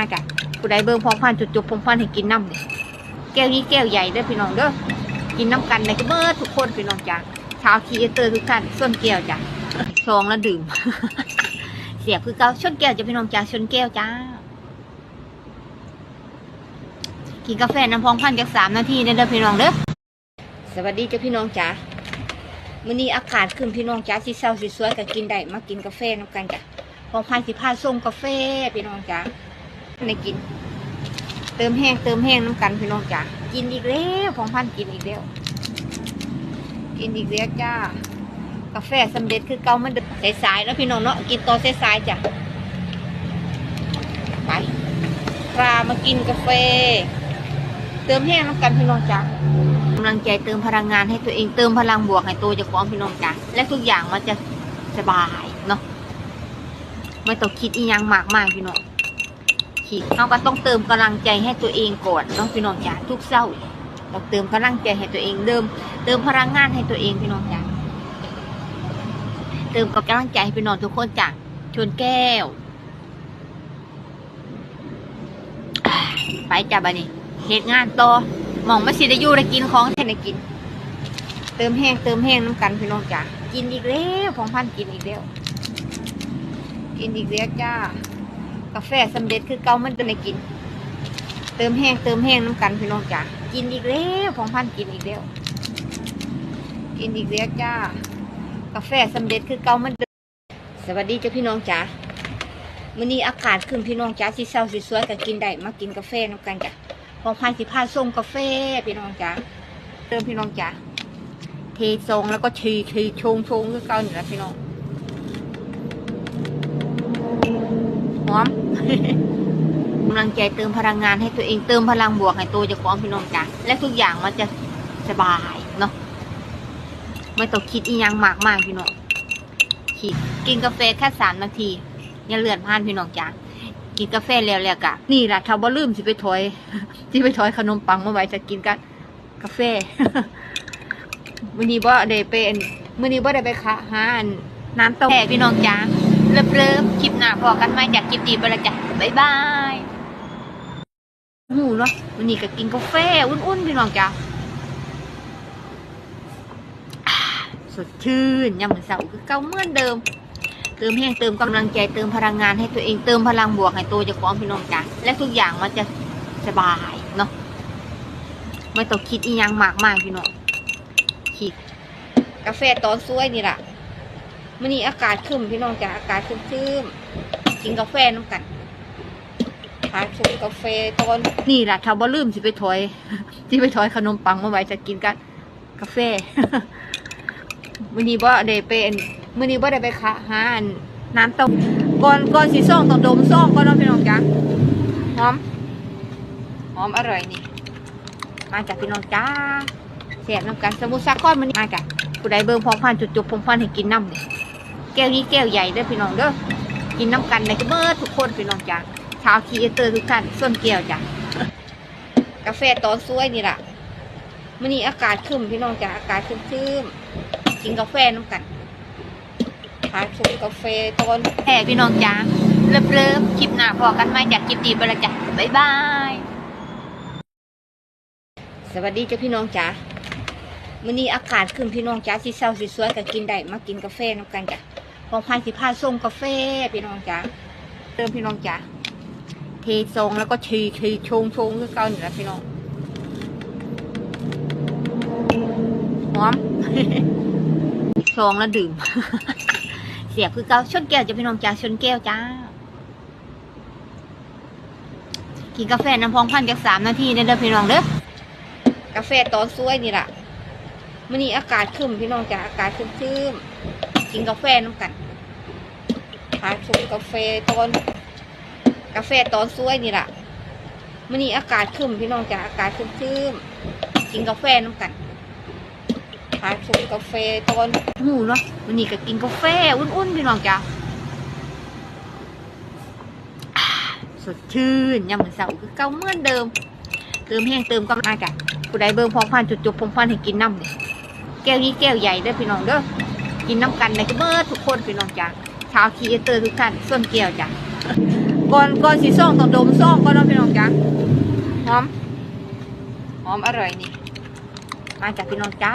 มาจ้ะผู้ใดเบิ่งพองพันจุดจบพองพันให้กินน้ำนี่แก้วนี้แก้วใหญ่เด้อพี่น้องเด้อกินน้ำกันในก็เบิดทุกคนพี่น้องจ้ะชาวคีเอเตอร์ทุกท่านส่วนแก้วจ้ะชองแล้วดื่ม เสียบคือเกาชนแก้วจะพี่น้องจ้ะชนแก้วจ้ากินกาแฟน้ำพองพันจากสามนาทีเด้อเด้อพี่น้องเด้อสวัสดีจ้ะพี่น้องจ้ะมื้อนี้อากาศขึ้นพี่น้องจ้ะสิเศร้าสิสวยก็กินได้มากินกาแฟน้ำกันจ้ะของพันสิพาส่งกาแฟพี่น้องจ๋า ในกิน เติมแห้งเติมแห้งน้ำกันพี่น้องจ๋ากินอีกแล้วของพันกินอีกแล้ว กินอีกแล้วจ้า กาแฟสำเร็จคือเก่ามันเดิมสายๆแล้วพี่น้องเนาะกินตอนสายๆจ้ะไปพามากินกาแฟ เติมแห้งน้ำกันพี่น้องจ๋ากำลังใจเติมพลังงานให้ตัวเองเติมพลังบวกให้ตัวจะของพี่น้องจ๋าและทุกอย่างมันจะสบายเนาะไม่ต้องคิดอีหยังมากมากพี่น้อง คิดเราก็ต้องเติมกำลังใจให้ตัวเองก่อนเน้องพี่น้องจ๋าทุกเศร้าต้องเติมกำลังใจให้ตัวเองเดิม เติมพลังงานให้ตัวเองพี่น้องจ๋าเติมกับกำลังใจให้พี่น้องทุกคนจ้ะชวนแก้ว ไปจ้ะบัดนี้เหตุงานต่อมองมาสิได้อยู่ได้กินของแทนได้กิน เติมแห้งเติมแห้งน้ำกันพี่น้องจ๋ากินอีกแล้วของพันกินอีกแล้วกินอีกแล้วจ้า กาแฟสำเร็จคือเก่ามันจะไม่กิน เติมแห้งเติมแห้งน้ำกันพี่น้องจ้ากินอีกแล้วของพันกินอีกแล้วกินอีกแล้วจ้า กาแฟสำเร็จคือเก่ามันสวัสดีจ้าพี่น้องจ้ามื้อนี้อากาศขึ้นพี่น้องจ้าสิเศร้าสิสวยก็กินได้มากินกาแฟน้ำกันจ้ะของพันสิพาส่งกาแฟพี่น้องจ้าเติมพี่น้องจ้าเททรงแล้วก็ชีชีชงชงคือเก่าอยู่แล้วพี่น้อง หอมกำลังใจเติมพลังงานให้ตัวเองเติมพลังบวกให้ตัวจะของพี่น้องจ้ะและทุกอย่างมันจะสบายเนาะไม่ต้องคิดอีหยังมากมากพี่น้องคิดกินกาแฟแค่สามนาทีอย่าเลื่อนผ่านพี่น้องจ้ะกินกาแฟแล้วแล้วกะนี่แหละถ้าบ่ลืมสิไปถอยสิไปถอยขนมปังมาไว้จะกินกันกาแฟมื้อนี้บ่ได้เป็นมื้อนี้บ่ได้ไปคะหาอันน้ำเต้าแผ่พี่น้องจ้า เริ่มเริ่มคลิปหน้าพอกันไหมจากคลิปดีไปละจ้ะบ๊ายบายหูเนาะวันนี้ก็กินกาแฟอุ่นๆพี่น้องจ้าอ่าสดชื่นยามมื้อเช้าคือเก่าเหมือนเดิม เติมแห้งเติมกำลังใจเติมพลังงานให้ตัวเองเติมพลังบวกให้ตัวจะของพี่น้องจ้าและทุกอย่างมันจะสบายเนาะไม่ต้องคิดอีหยังมากมากพี่น้องคิดกาแฟตอนสวยนี่แหละ มื่อนี้อากาศขึ้นพี่น้องจ้ะอากาศขึ้นชื้มกินกาแฟน้ำกันหาชมกาแฟตอนนี่แหละถ้าบ่ลืมสิไปถอยสิไปถอยขนมปังมาไว้จะกินกันกาแฟมื่อนี้บ่ได้เป็นมื่อนี้บ่ได้ไปคะหานน้ำต้มก่อนก่อนสีส้มต้องดมส้มก่อนเนาะพี่น้องจ้ะหอมหอมอร่อยนี่มาจากพี่น้องจ้าแซ่บน้ำกันสมุทรสาครมันมาจ้ะผู้ใดเบิ่งพองพันจุดจบพองพันให้กินน้ำนี่ แก้วนี้แก้วใหญ่เด้อพี่น้องเด้อกินน้ำกันในก็เบิดทุกคนพี่น้องจ้าชาวคีเอเตอร์ทุกท่านส่วนแก้วจ้ะกาแฟตอนสวยนี่ล่ะมื่อนี้อากาศขึ้นพี่น้องจ้าอากาศขึ้นชื้มกินกาแฟน้ำกันหาชมกาแฟตอนแห่พี่น้องจ้าเริ่มเริ่มคลิปหน้าพอกันไหมจากคลิปดีไปและจ้ะบ๊ายบายสวัสดีจ้าพี่น้องจ้ามื้อนี้อากาศขึ้นพี่น้องจ้าสิเศร้าสิสวยก็กินได้มากินกาแฟน้ำกันจ้ะ ของพันสิพาส่งกาแฟพี่น้องจ้าเติมพี่น้องจ้าเททรงแล้วก็ชีชีชงชงคือเก่าอยู่แล้วพี่น้องหอมชงแล้วดื่ม เสียบคือเก่าชนแก้วจ้ะพี่น้องจ้าชนแก้วจ้ากินกาแฟน้ำพองพันจากสามนาทีเด้อเด้อพี่น้องเด้อกาแฟตอนสวยนี่แหละมื่อนี้อากาศขึ้นพี่น้องจ้ะอากาศขึ้นชื้มกินกาแฟน้ำกันหาชมกาแฟตอน กาแฟตอนสวยนี่แหละมื่อนี้อากาศขึ้นพี่น้องจ้ะอากาศขึ้นชื้มกินกาแฟน้ำกันหาชมกาแฟตอนหูเนาะวันนี้ก็กินกาแฟอุ่นๆพี่น้องจ้าสดชื่นยามมื้อเช้าคือเก่าเหมือนเดิม เติมแห้งเติมกำลังจ้ะผู้ใดเบิ่งพองพันจุดจบพองพันให้กินน้ำนี่แก้วนี้แก้วใหญ่เด้อพี่น้องเด้อกินน้ำกันในก็เบิดทุกคนพี่น้องจ้ะ ชาวคีเอเตอร์ทุกท่านส่วนแก้วจ้ะก่อนก่อนสีส้มต้องดมส้มก่อนเนาะพี่น้องจ้าหอมหอมอร่อยนี่ มาจากพี่น้องจ้า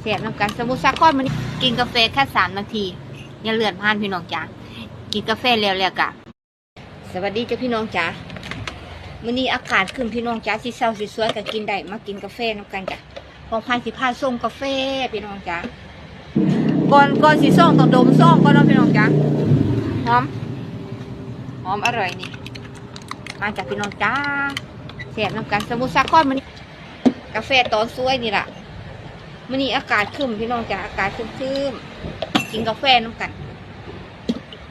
เสียบน้ำกันสมุทรสาครมันนี้กินกาแฟแค่สามนาทีอย่าเลื่อนผ่านพี่น้องจ้ากินกาแฟแล้วแล้วกะสวัสดีจ้าพี่น้องจ้ามื้อนี้อากาศขึ้นพี่น้องจ้าสิเศร้าสิสวยก็กินได้มากินกาแฟน้ำกันจ้ะของพันสิพาส้มกาแฟพี่น้องจ้า ก่อนก่อนสีส้มต้องดมส้มก่อนเนาะพี่น้องจ้าหอมหอมอร่อยนี่มาจากพี่น้องจ้าเสียบน้ำกันสมุทรสาครมันกาแฟตอนสวยนี่แหละมื้อนี้อากาศครึ้มพี่น้องจ้าอากาศครึ้มกินกาแฟน้ำกัน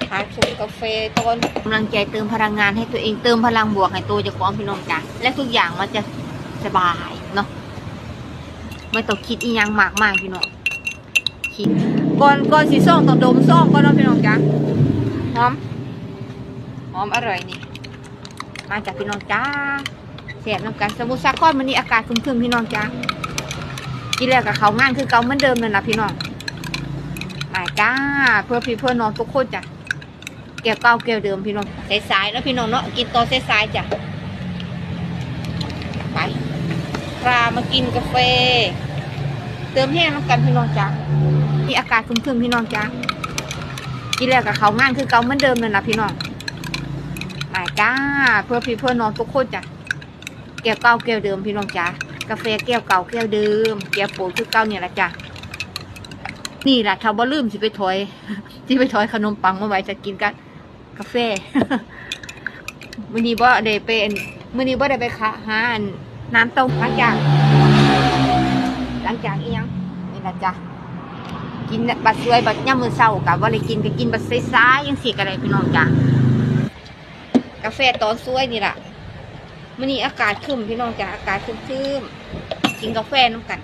ทานชมกาแฟตอนกำลังใจเติมพลังงานให้ตัวเองเติมพลังบวกให้ตัวจะของพี่น้องจ้าและทุกอย่างมันจะสบายเนาะไม่ต้องคิดอีหยังมากมากพี่น้องคิด ก่อนก่อนสีส้มต้องดมส้มก่อนเนาะพี่น้องจ้าหอมหอมอร่อยนี่มาจากพี่น้องจ้าแสบน้ำกันสมุทรสาครมันนี้อากาศครึมๆพี่น้องจ้ากินแล้วกับเขางานคือเก่าเหมือนเดิมเลยนะพี่น้องมาจ้าเพื่อพี่เพื่อน้องทุกคนจ้ะแก้วเก่าแก้วเดิมพี่น้องสายๆแล้วพี่น้องเนาะกินตอนสายๆจ้ะไปพามากินกาแฟ เติมแห้งน้ำกันพี่น้องจ้า ที่อากาศครึมๆพี่น้องจ้ากินแล้วกับเขางานคือเก่าเหมือนเดิมเลยนะพี่น้องมาจ้าเพื่อพี่เพื่อน้องทุกคนจ้ะแก้วเก่าแก้วเดิมพี่น้องจ๋ากาแฟแก้วเก่าแก้วเดิมแก้วโปรคือเก่าเนี่ยแหละจ้ะนี่แหละชาวบ้านลืมสิไปถอยสิไปถอยขนมปังมาไว้จะกินกันกาแฟมื้อนี้บ่ได้เป็นมื้อนี้บ่ได้ไปคะหานน้ำต้มหลังจากหลังจากอีหยังนี่แหละจ้ะ กินบัดสวยบัดย่ำมือเศร้ากับว่าได้กินก็กินบัดสายๆยังสิก็ได้พี่น้องจ้ะกาแฟตอนสวยนี่แหละมื่นี้อากาศครึ้มพี่น้องจ้าอากาศครึ้มๆกินกาแฟน้ำกัน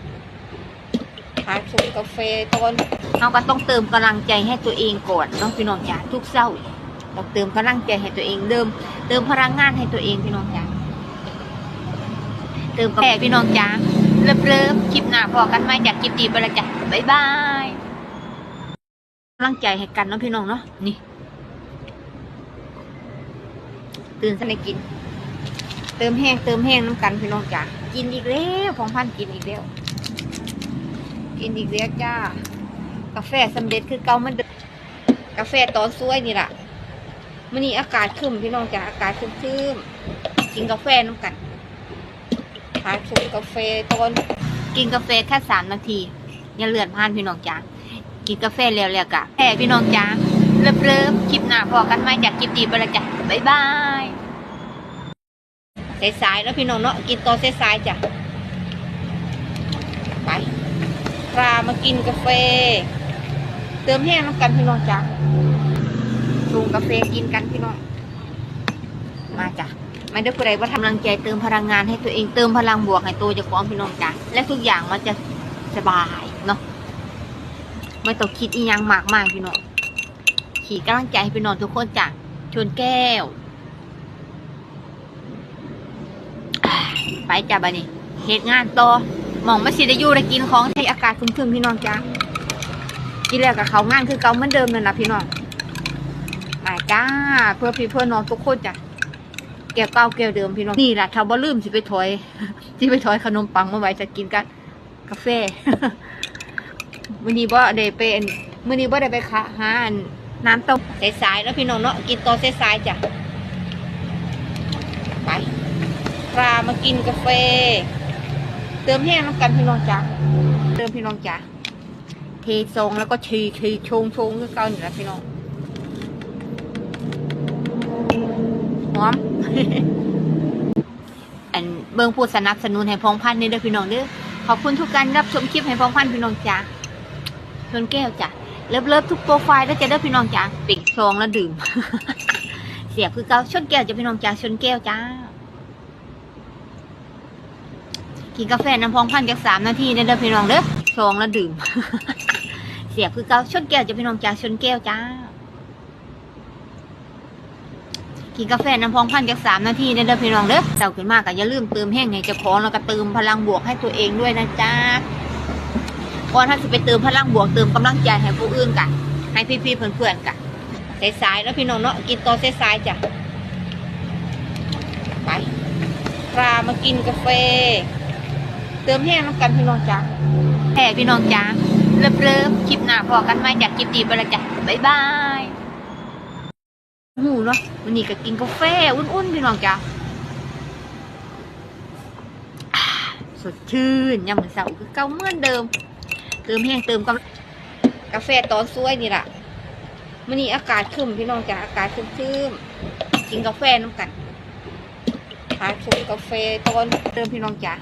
ทาชมกาแฟตอนเราก็ต้องเติมกำลังใจให้ตัวเองก่อนน้องพี่น้องจ้าทุกเช้าต้องเติมกำลังใจให้ตัวเองเดิม เติมพลังงานให้ตัวเองพี่น้องจ้าเติมกาแฟพี่น้องจ้าเริ่มเริ่มคลิปหน้าพอกันไหมจากคลิปดีไปละจ้ะบ๊ายบาย กำลังใจให้กันเนาะพี่น้องเนาะนี่ ตื่นสนกิน เติมแห้งเติมแห้งน้ำกันพี่น้องจ้ากินอีกแล้วของพันกินอีกแล้วกินอีกแล้วจ้า กาแฟสำเร็จคือเก่ามันเดิมกาแฟตอนสวยนี่แหละมื่นี้อากาศครึ้มพี่น้องจ้าอากาศครึ้มๆกินกาแฟน้ำกันทานชมกาแฟตอนกินกาแฟแค่สามนาที อย่าเลื่อนผ่านพี่น้องจ้า กินกาแฟแล้วแล้วกะแค่พี่น้องจ้าเริ่มเริ่มๆคลิปหน้าพอกันไหมจากคลิปดีไปละจ้ะบ๊ายบายสายๆแล้วพี่น้องเนาะกินตอนสายๆจ้ะไปพามากินกาแฟ เติมแห้งน้ำกันพี่น้องจ้ะชงกาแฟกินกันพี่น้องมาจ้ะไม่ได้ผู้ใดว่าทำกำลังใจเติมพลังงานให้ตัวเองเติมพลังบวกให้ตัวจะของพี่น้องจ้ะและทุกอย่างมันจะสบายเนาะ ไม่ต้องคิดอีหยังมากมากพี่น้องขี่กำลังใจให้พี่น้องทุกคนจ้ะชวนแก้ว ไปจ้าบานี่เหตุงานต่อมองมาสิได้อยู่ได้กินของที่อากาศครึมๆพี่น้องจ้ากินแล้วกับเขางานคือเก่าเหมือนเดิมเลยนะพี่น้องมาจ้า เพื่อพี่เพื่อน้องทุกคนจ้ะแก้วเก่าแก้วเดิมพี่น้องนี่แหละชาวบ้านลืมสิไปถอยสิไปถอยขนมปังมาไว้จะกินกันกาแฟ มื้อนี้บ่ได้เป็นมื้อนี้บ่ได้ไปคะหาอันน้ำต้มสายๆแล้วพี่น้องเนาะกินตอนสายๆจ้ะไปพามากินกาแฟ เติมแห้งน้ำกันพี่น้องจ้าเติมพี่น้องจ้าเทซองแล้วก็ชีชีชงชงคือเก่าอยู่แล้วพี่น้องหอมอันเบิ่งผู้สนับสนุนให้พองพันนี่เด้อพี่น้องเด้อขอบคุณทุกการรับชมคลิปให้พองพันพี่น้องจ้า ชนแก้วจ้ะเลิฟเลิฟทุกโปรไฟล์แล้วจะเด้พี่น้องจ้าปิดซองแล้วดื่ม เสียบคือเกาชนแก้วจะพี่น้องจ้าชนแก้วจ้ากินกาแฟน้ำพองพันจากสามนาทีเด้อพี่น้องเด้อซองแล้วดื่ม เสียบคือเกาชนแก้วจะพี่น้องจ้าชนแก้วจ้ากินกาแฟน้ำพองพันจากสามนาทีเด้อพี่น้องเด้อเต่าขึ้นมากก็อย่าลืมเติมแห้งให้เจ้าของแล้วก็เติมพลังบวกให้ตัวเองด้วยนะจ๊ะ ก่อนถ้าจะไปเติมพลังบวกเติมกำลังใจให้ผู้อื่นกันให้พี่ๆเพื่อนๆกันสายๆแล้วพี่น้องเนาะกินตอนสายๆจ้ะไปลามากินกาแฟ เติมแห้งน้ำกันพี่น้องจ้าแห่พี่น้องจ้าเริ่มคลิปหน้าพอกันไหมจากคลิปดีไปละจ้ะบ๊ายบายหูเนาะวันนี้ก็กินกาแฟอุ่นๆพี่น้องจ้าสดชื่นยามมื้อเช้าคือเก่าเหมือนเดิม เติมแห้งเติมกำกาแฟตอนซวยนี่แหละมันนี้อากาศครึมพี่น้องจ้าอากาศครึมๆกินกาแฟน้ำกันหาชมกาแฟตอนเติมพี่น้องจ๋า